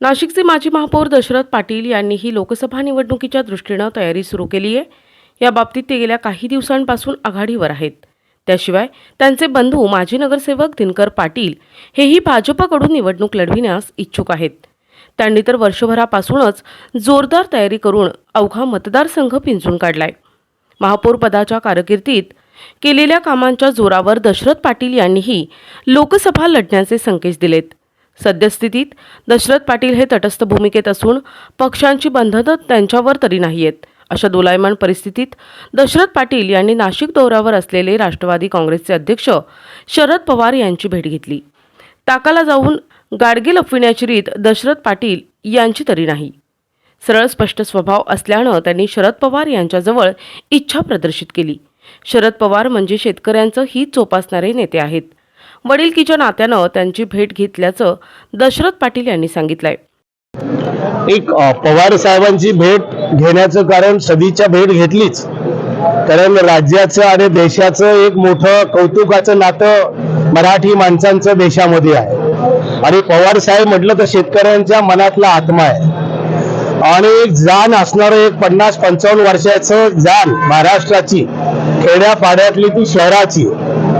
नाशिकचे माजी महापौर दशरथ पाटील यांनीही लोकसभा निवडणुकीच्या दृष्टीनं तयारी सुरू केली आहे. या बाबतीत ते गेल्या काही दिवसांपासून आघाडीवर आहेत. त्याशिवाय त्यांचे बंधू माजी नगरसेवक दिनकर पाटील हेही भाजपकडून निवडणूक लढविण्यास इच्छुक आहेत. त्यांनी तर वर्षभरापासूनच जोरदार तयारी करून अवघा मतदारसंघ पिंजून काढलाय. महापौर पदाच्या कारकिर्दीत केलेल्या कामांच्या जोरावर दशरथ पाटील यांनीही लोकसभा लढण्याचे संकेत दिलेत. सद्यस्थितीत दशरथ पाटील हे तटस्थ भूमिकेत असून पक्षांची बंधनं त्यांच्यावर तरी नाही आहेत अशा दोलायमान परिस्थितीत दशरथ पाटील यांनी नाशिक दौऱ्यावर असलेले राष्ट्रवादी काँग्रेसचे अध्यक्ष शरद पवार यांची भेट घेतली. ताकाला जाऊन गाडगे लपविण्याची रीत दशरथ पाटील यांची तरी नाही. सरळ स्पष्ट स्वभाव असल्यानं त्यांनी शरद पवार यांच्याजवळ इच्छा प्रदर्शित केली. शरद पवार म्हणजे शेतकऱ्यांचं हित जोपासणारे नेते आहेत. वडीलकीच्या नात्यानं त्यांची भेट घेतल्याचं दशरथ पाटील यांनी सांगितलंय. एक पवार साहेबांची भेट घेण्याचं कारण सदीच्या भेट घेतलीच. कारण राज्याचं आणि देशाचं एक मोठं कौतुकाचं नातं मराठी माणसांचं देशामध्ये आहे. आणि पवार साहेब म्हटलं तर शेतकऱ्यांच्या मनातला आत्मा आहे. आणि एक जाण असणारं एक पन्नास पंचावन्न वर्षाचं जाण महाराष्ट्राची खेड्यापाड्यातली ती शहराची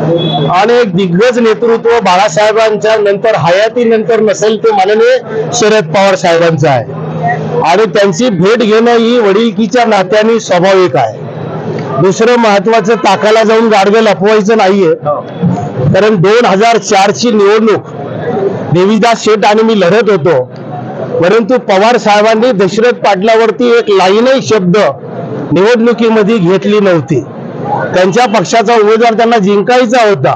आणि एक दिग्गज नेतृत्व बाळासाहेबांच्या नंतर हयातीनंतर नसेल ते माननीय शरद पवार साहेबांचं आहे. आणि त्यांची भेट घेणं ही वडिलकीच्या नात्याने स्वाभाविक आहे. दुसरं महत्वाचं ताकाला जाऊन गाडगं लपवायचं नाहीये. कारण दोन हजार चारची निवडणूक देवीदास शेठ आणि मी लढत होतो. परंतु पवार साहेबांनी दशरथ पाटलावरती एक लाईनही शब्द निवडणुकीमध्ये घेतली नव्हती. त्यांच्या पक्षाचा उमेदवार त्यांना जिंकायचा होता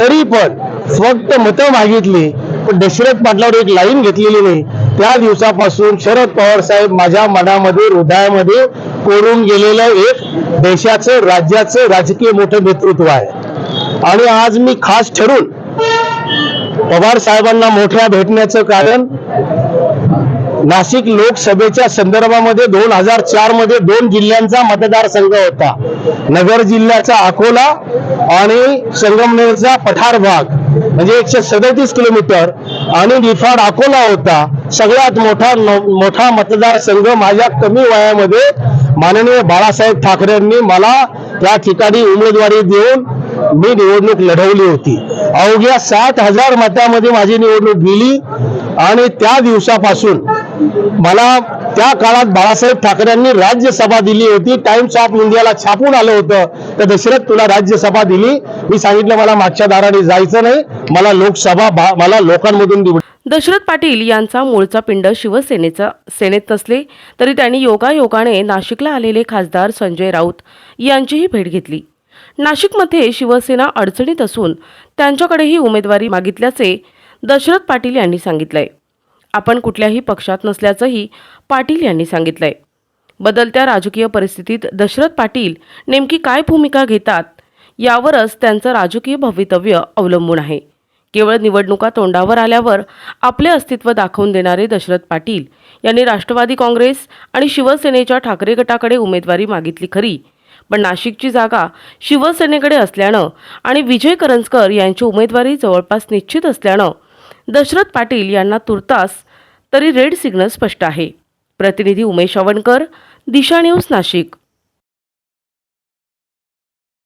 तरी पण फक्त मतं मागितली पण दशरथ पाटलावर एक लाईन घेतलेली नाही. त्या दिवसापासून शरद पवार साहेब माझ्या मनामध्ये हृदयामध्ये कोरून गेलेलं एक देशाचं राज्याचं राजकीय मोठं नेतृत्व आहे. आणि आज मी खास ठरून पवार साहेबांना मोठ्या भेटण्याचं कारण नाशिक लोकसभेच्या संदर्भामध्ये दोन हजार चारमध्ये दोन जिल्ह्यांचा मतदारसंघ होता. नगर जिल्ह्याचा अकोला आणि संगमनेरचा पठार भाग. म्हणजे एकशे सदतीस किलोमीटर आणि निफाड अकोला होता. सगळ्यात मोठा न- मोठा मतदारसंघ माझ्या कमी वयामध्ये माननीय बाळासाहेब ठाकरेंनी मला त्या ठिकाणी उमेदवारी देऊन मी निवडणूक लढवली होती. अवघ्या सात हजार मतामध्ये माझी निवडणूक गेली आणि त्या दिवसापासून मला त्या काळात बाळासाहेब ठाकरेंनी राज्यसभा दिली होती. टाइम्स ऑफ इंडियाला छापून आलं होतं. तर दशरथ तुला राज्यसभा दिली. मी सांगितलं मला मागच्या दाराने जायचं नाही. मला लोकसभा मला लोकांमधून निवड दशरथ पाटील यांचा मूळचा पिंड शिवसेनेचा सेनेत नसले तरी त्यांनी योगायोगाने नाशिकला आलेले खासदार संजय राऊत यांचीही भेट घेतली. नाशिकमध्ये शिवसेना अडचणीत असून त्यांच्याकडेही उमेदवारी मागितल्याचे दशरथ पाटील यांनी सांगितलंय. आपण कुठल्याही पक्षात नसल्याचंही पाटील यांनी सांगितलंय. बदलत्या राजकीय परिस्थितीत दशरथ पाटील नेमकी काय भूमिका घेतात यावरच त्यांचं राजकीय भवितव्य अवलंबून आहे. केवळ निवडणुका तोंडावर आल्यावर आपले अस्तित्व दाखवून देणारे दशरथ पाटील यांनी राष्ट्रवादी काँग्रेस आणि शिवसेनेच्या ठाकरे गटाकडे उमेदवारी मागितली खरी. पण नाशिकची जागा शिवसेनेकडे असल्यानं आणि विजय करंजकर यांची उमेदवारी जवळपास निश्चित असल्यानं दशरथ पाटील यांना तुर्तास तरी रेड सिग्नल स्पष्ट आहे. प्रतिनिधी उमेश अवणकर दिशा न्यूज नाशिक.